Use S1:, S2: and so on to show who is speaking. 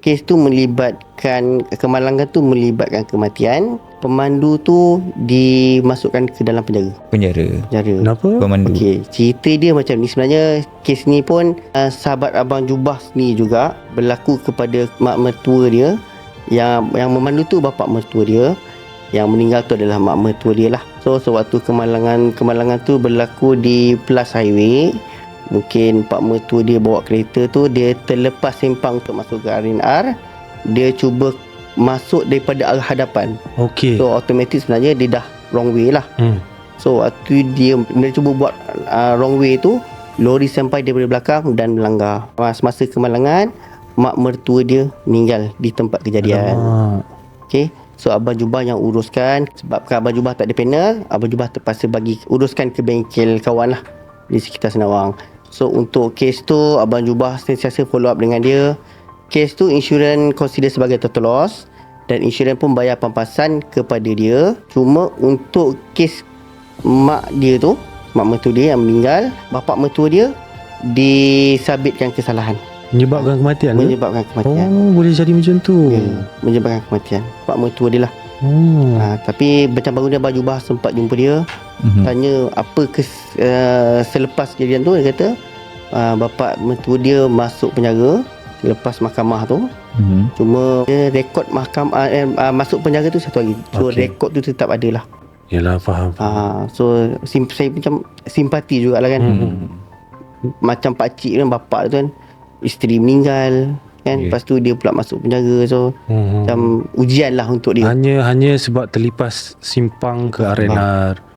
S1: kes tu melibatkan kemalangan tu melibatkan kematian pemandu tu dimasukkan ke dalam penjara
S2: Penjara.
S1: penjara
S3: Kenapa?
S2: Pemandu.
S1: Okey, cerita dia macam ni sebenarnya kes ni pun uh, sahabat abang Jubah ni juga berlaku kepada mak mertua dia yang yang memandu tu bapa mertua dia yang meninggal tu adalah mak mertua dia lah. So sewaktu kemalangan kemalangan tu berlaku di Plus Highway mungkin pak mertua dia bawa kereta tu dia terlepas sempang untuk masuk ke R&R dia cuba masuk daripada arah hadapan
S3: Okey.
S1: so automatic sebenarnya dia dah wrong way lah
S3: Hmm.
S1: So waktu dia dia cuba buat uh, wrong way tu lori sampai daripada belakang dan melanggar. Semasa kemalangan mak mertua dia meninggal di tempat kejadian.
S3: Ah.
S1: Okey. So Abang Jubah yang uruskan sebab Abang Jubah tak ada panel, Abang Jubah terpaksa bagi uruskan ke bengkel kawan lah di sekitar Senawang. So untuk kes tu Abang Jubah sentiasa follow up dengan dia. Kes tu insurans consider sebagai total loss dan insurans pun bayar pampasan kepada dia. Cuma untuk kes mak dia tu, mak mertua dia yang meninggal, bapak mertua dia disabitkan kesalahan
S3: Menyebabkan kematian ke?
S1: menyebabkan kematian.
S3: Oh, boleh jadi macam tu.
S1: Ya, menyebabkan kematian. Pak mertua dia lah.
S3: Hmm.
S1: Ha, tapi macam baru ni Abang Jubah sempat jumpa dia.
S2: Mhm.
S1: Tanya apa kes, uh, selepas kejadian tu. Dia kata uh, bapak mertua dia masuk penjara selepas mahkamah tu.
S2: Mhm.
S1: Cuma dia rekod mahkamah eh, uh, masuk penjara tu satu hari. So
S3: Okey.
S1: rekod tu tetap ada lah.
S3: Yalah, faham.
S1: Ha, so sim, saya macam simpati jugalah kan.
S3: Hmm.
S1: Macam pakcik kan bapak tu kan isteri meninggal kan.
S2: Ya.
S1: Lepas tu dia pula masuk penjara. So
S3: Hmm.
S1: macam ujian lah untuk dia.
S3: Hanya hanya sebab terlipas simpang ke
S1: Ah.
S3: arenar.